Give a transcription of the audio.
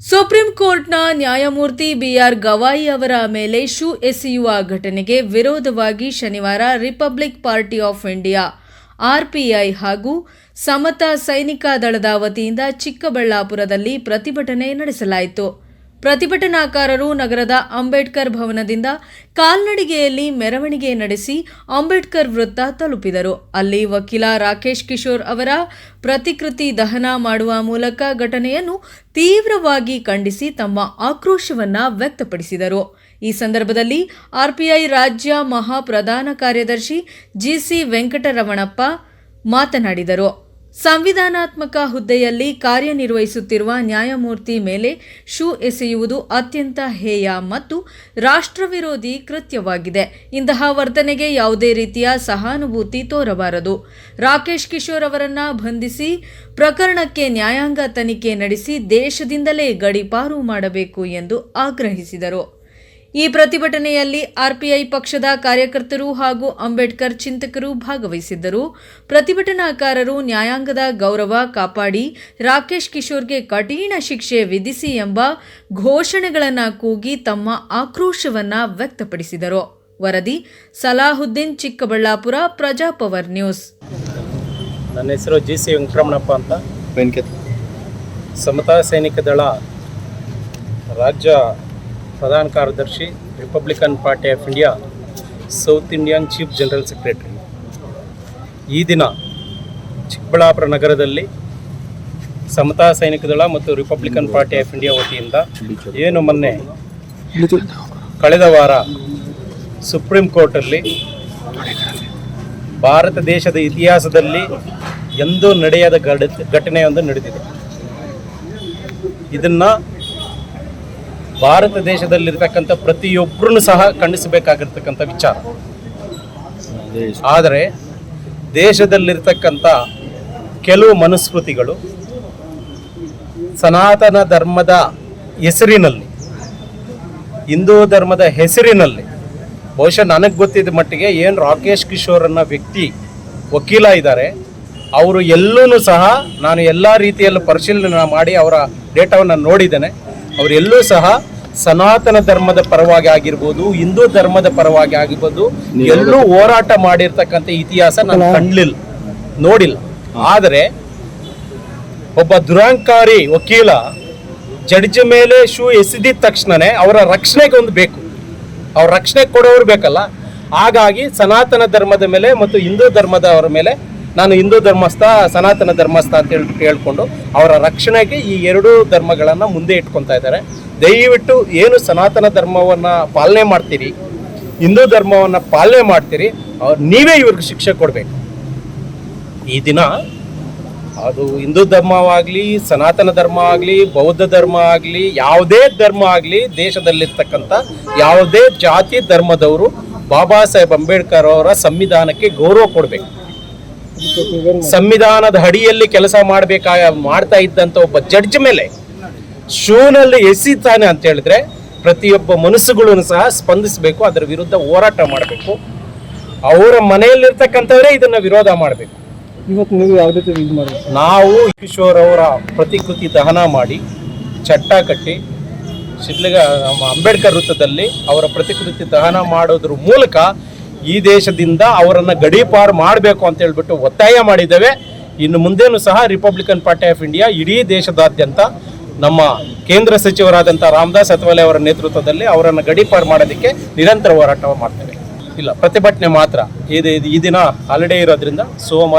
Supreme ಕೋರ್ಟ್ನ ನ್ಯಾಯಮೂರ್ತಿ B R Gavai ಅವರ ಮೇಲೆ ಶೂ ಎಸೆಯುವ ಘಟನೆಗೆ ವಿರೋಧವಾಗಿ ಶನಿವಾರ Republic party of India, RPI ಹಾಗೂ ಸಮತಾ ಸೈನಿಕ ದಳದ ವತಿಯಿಂದ ಚಿಕ್ಕಬಳ್ಳಾಪುರದಲ್ಲಿ ಪ್ರತಿಭಟನೆ ನಡೆಸಲಾಯಿತು. ಪ್ರತಿಭಟನಾಕಾರರು ನಗರದ ಅಂಬೇಡ್ಕರ್ ಭವನದಿಂದ ಕಾಲ್ನಡಿಗೆಯಲ್ಲಿ ಮೆರವಣಿಗೆ ನಡೆಸಿ ಅಂಬೇಡ್ಕರ್ ವೃತ್ತ ತಲುಪಿದರು. ಅಲ್ಲಿ ವಕೀಲ ರಾಕೇಶ್ ಕಿಶೋರ್ ಅವರ ಪ್ರತಿಕೃತಿ ದಹನ ಮಾಡುವ ಮೂಲಕ ಘಟನೆಯನ್ನು ತೀವ್ರವಾಗಿ ಖಂಡಿಸಿ ತಮ್ಮ ಆಕ್ರೋಶವನ್ನು ವ್ಯಕ್ತಪಡಿಸಿದರು. ಈ ಸಂದರ್ಭದಲ್ಲಿ ಆರ್ಪಿಐ ರಾಜ್ಯ ಮಹಾ ಪ್ರಧಾನ ಕಾರ್ಯದರ್ಶಿ ಜಿಸಿ ವೆಂಕಟರಮಣಪ್ಪ ಮಾತನಾಡಿದರು. ಸಂವಿಧಾನಾತ್ಮಕ ಹುದ್ದೆಯಲ್ಲಿ ಕಾರ್ಯನಿರ್ವಹಿಸುತ್ತಿರುವ ನ್ಯಾಯಮೂರ್ತಿ ಮೇಲೆ ಶೂ ಎಸೆಯುವುದು ಅತ್ಯಂತ ಹೇಯ ಮತ್ತು ರಾಷ್ಟ್ರವಿರೋಧಿ ಕೃತ್ಯವಾಗಿದೆ. ಇಂತಹ ವರ್ತನೆಗೆ ಯಾವುದೇ ರೀತಿಯ ಸಹಾನುಭೂತಿ ತೋರಬಾರದು. ರಾಕೇಶ್ ಕಿಶೋರ್ ಅವರನ್ನು ಬಂಧಿಸಿ ಪ್ರಕರಣಕ್ಕೆ ನ್ಯಾಯಾಂಗ ತನಿಖೆ ನಡೆಸಿ ದೇಶದಿಂದಲೇ ಗಡಿಪಾರು ಮಾಡಬೇಕು ಎಂದು ಆಗ್ರಹಿಸಿದರು. ಈ ಪ್ರತಿಭಟನೆಯಲ್ಲಿ ಆರ್ಪಿಐ ಪಕ್ಷದ ಕಾರ್ಯಕರ್ತರು ಹಾಗೂ ಅಂಬೇಡ್ಕರ್ ಚಿಂತಕರು ಭಾಗವಹಿಸಿದ್ದರು. ಪ್ರತಿಭಟನಾಕಾರರು ನ್ಯಾಯಾಂಗದ ಗೌರವ ಕಾಪಾಡಿ ರಾಕೇಶ್ ಕಿಶೋರ್ಗೆ ಕಠಿಣ ಶಿಕ್ಷೆ ವಿಧಿಸಿ ಎಂಬ ಘೋಷಣೆಗಳನ್ನು ಕೂಗಿ ತಮ್ಮ ಆಕ್ರೋಶವನ್ನು ವ್ಯಕ್ತಪಡಿಸಿದರು. ವರದಿ ಸಲಾಹುದ್ದೀನ್ ಚಿಕ್ಕಬಳ್ಳಾಪುರ ಪ್ರಜಾಪವರ್ ನ್ಯೂಸ್. ನನ್ನ ಹೆಸರು ಜಿ ಸಿ ವೆಂಕಟರಮಣಪ್ಪ ಅಂತ. ವೆಂಕಟ್ ಸಮತಾ ಸೈನಿಕ ದಳ ರಾಜ್ಯ ಪ್ರಧಾನ ಕಾರ್ಯದರ್ಶಿ Republican party of India South Indian chief general secretary ಈ ದಿನ ಚಿಕ್ಕಬಳ್ಳಾಪುರ ನಗರದಲ್ಲಿ ಸಮತಾ ಸೈನಿಕ ದಳ ಮತ್ತು ರಿಪಬ್ಲಿಕನ್ ಪಾರ್ಟಿ ಆಫ್ ಇಂಡಿಯಾ ವತಿಯಿಂದ ಏನು ಮೊನ್ನೆ ಕಳೆದ ವಾರ ಸುಪ್ರೀಂ ಕೋರ್ಟಲ್ಲಿ ಭಾರತ ದೇಶದ ಇತಿಹಾಸದಲ್ಲಿ ಎಂದೂ ನಡೆಯದ ಘಟ ಘಟನೆಯೊಂದು ನಡೆದಿದೆ. ಇದನ್ನ ಭಾರತ ದೇಶದಲ್ಲಿರ್ತಕ್ಕಂಥ ಪ್ರತಿಯೊಬ್ಬರೂ ಸಹ ಖಂಡಿಸಬೇಕಾಗಿರ್ತಕ್ಕಂಥ ವಿಚಾರ. ಆದರೆ ದೇಶದಲ್ಲಿರ್ತಕ್ಕಂಥ ಕೆಲವು ಮನುಸ್ಮೃತಿಗಳು ಸನಾತನ ಧರ್ಮದ ಹೆಸರಿನಲ್ಲಿ, ಹಿಂದೂ ಧರ್ಮದ ಹೆಸರಿನಲ್ಲಿ, ಬಹುಶಃ ನನಗೆ ಗೊತ್ತಿದ್ದ ಮಟ್ಟಿಗೆ ಏನು ರಾಕೇಶ್ ಕಿಶೋರ್ ಅನ್ನೋ ವ್ಯಕ್ತಿ ವಕೀಲ ಇದ್ದಾರೆ, ಅವರು ಎಲ್ಲೂ ಸಹ ನಾನು ಎಲ್ಲ ರೀತಿಯಲ್ಲೂ ಪರಿಶೀಲನೆ ಮಾಡಿ ಅವರ ಡೇಟಾವನ್ನು ನೋಡಿದ್ದೇನೆ. ಅವರೆಲ್ಲೂ ಸಹ ಸನಾತನ ಧರ್ಮದ ಪರವಾಗಿ ಆಗಿರ್ಬೋದು ಹಿಂದೂ ಧರ್ಮದ ಪರವಾಗಿ ಆಗಿರ್ಬೋದು ಎಲ್ಲೂ ಹೋರಾಟ ಮಾಡಿರ್ತಕ್ಕಂಥ ಇತಿಹಾಸ ನಾನು ಕಂಡ್ಲಿಲ್ಲ ನೋಡಿಲ್ಲ. ಆದರೆ ಒಬ್ಬ ದುರಂಕಾರಿ ವಕೀಲ ಜಡ್ಜ್ ಮೇಲೆ ಶೂ ಎಸೆದಿದ ತಕ್ಷಣನೇ ಅವರ ರಕ್ಷಣೆಗೆ ಒಂದು ಬೇಕು. ಅವ್ರ ರಕ್ಷಣೆ ಕೊಡೋರು ಬೇಕಲ್ಲ. ಹಾಗಾಗಿ ಸನಾತನ ಧರ್ಮದ ಮೇಲೆ ಮತ್ತು ಹಿಂದೂ ಧರ್ಮದವರ ಮೇಲೆ ನಾನು ಹಿಂದೂ ಧರ್ಮಸ್ಥ, ಸನಾತನ ಧರ್ಮಸ್ಥ ಅಂತ ಹೇಳಿ ಹೇಳ್ಕೊಂಡು ಅವರ ರಕ್ಷಣೆಗೆ ಈ ಎರಡೂ ಧರ್ಮಗಳನ್ನು ಮುಂದೆ ಇಟ್ಕೊತಾ ಇದ್ದಾರೆ. ದಯವಿಟ್ಟು ಏನು ಸನಾತನ ಧರ್ಮವನ್ನು ಪಾಲನೆ ಮಾಡ್ತೀರಿ, ಹಿಂದೂ ಧರ್ಮವನ್ನು ಪಾಲನೆ ಮಾಡ್ತೀರಿ, ಅವ್ರು ನೀವೇ ಇವ್ರಿಗೆ ಶಿಕ್ಷೆ ಕೊಡಬೇಕು. ಈ ದಿನ ಅದು ಹಿಂದೂ ಧರ್ಮವಾಗಲಿ ಸನಾತನ ಧರ್ಮ ಆಗಲಿ, ಬೌದ್ಧ ಧರ್ಮ ಆಗಲಿ, ಯಾವುದೇ ಧರ್ಮ ಆಗಲಿ, ದೇಶದಲ್ಲಿರ್ತಕ್ಕಂಥ ಯಾವುದೇ ಜಾತಿ, ಧರ್ಮದವರು ಬಾಬಾ ಸಾಹೇಬ್ ಅಂಬೇಡ್ಕರ್ ಅವರ ಸಂವಿಧಾನಕ್ಕೆ ಗೌರವ ಕೊಡಬೇಕು. ಸಂವಿಧಾನದ ಅಡಿಯಲ್ಲಿ ಕೆಲಸ ಮಾಡಬೇಕಾ ಮಾಡ್ತಾ ಇದ್ದಂಥ ಒಬ್ಬ ಜಡ್ಜ್ ಮೇಲೆ ಶೂನಲ್ಲಿ ಎಸಿತಾನೆ ಅಂತ ಹೇಳಿದ್ರೆ ಪ್ರತಿಯೊಬ್ಬ ಮನಸ್ಸುಗಳನ್ನು ಸಹ ಸ್ಪಂದಿಸಬೇಕು ಅದರ ವಿರುದ್ಧ ಹೋರಾಟ ಮಾಡಬೇಕು. ಅವರ ಮನೆಯಲ್ಲಿರ್ತಕ್ಕಂಥವರೇ ಇದನ್ನ ವಿರೋಧ ಮಾಡಬೇಕು. ಇವತ್ತು ನೀವು ರೀತಿ ಮಾಡಿ ನಾವು ಕಿಶೋರ್ ಅವರ ಪ್ರತಿಕೃತಿ ದಹನ ಮಾಡಿ ಚಟ್ಟ ಕಟ್ಟಿ ಶಿಡ್ಲಗ ನಮ್ಮ ಅಂಬೇಡ್ಕರ್ ವೃತ್ತದಲ್ಲಿ ಅವರ ಪ್ರತಿಕೃತಿ ದಹನ ಮಾಡೋದ್ರ ಮೂಲಕ ಈ ದೇಶದಿಂದ ಅವರನ್ನು ಗಡೀಪಾರು ಮಾಡಬೇಕು ಅಂತ ಹೇಳ್ಬಿಟ್ಟು ಒತ್ತಾಯ ಮಾಡಿದ್ದೇವೆ. ಇನ್ನು ಮುಂದೇನು ಸಹ ರಿಪಬ್ಲಿಕನ್ ಪಾರ್ಟಿ ಆಫ್ ಇಂಡಿಯಾ ಇಡೀ ದೇಶದಾದ್ಯಂತ ನಮ್ಮ ಕೇಂದ್ರ ಸಚಿವರಾದಂಥ ರಾಮದಾಸ್ ಅಥವಾಲೆ ಅವರ ನೇತೃತ್ವದಲ್ಲಿ ಅವರನ್ನು ಗಡೀಪಾರು ಮಾಡೋದಕ್ಕೆ ನಿರಂತರ ಹೋರಾಟ ಮಾಡ್ತೇವೆ. ಇಲ್ಲ, ಪ್ರತಿಭಟನೆ ಮಾತ್ರ. ಇದು ಈ ದಿನ ಹಾಲಿಡೇ ಇರೋದ್ರಿಂದ ಸೋಮವಾರ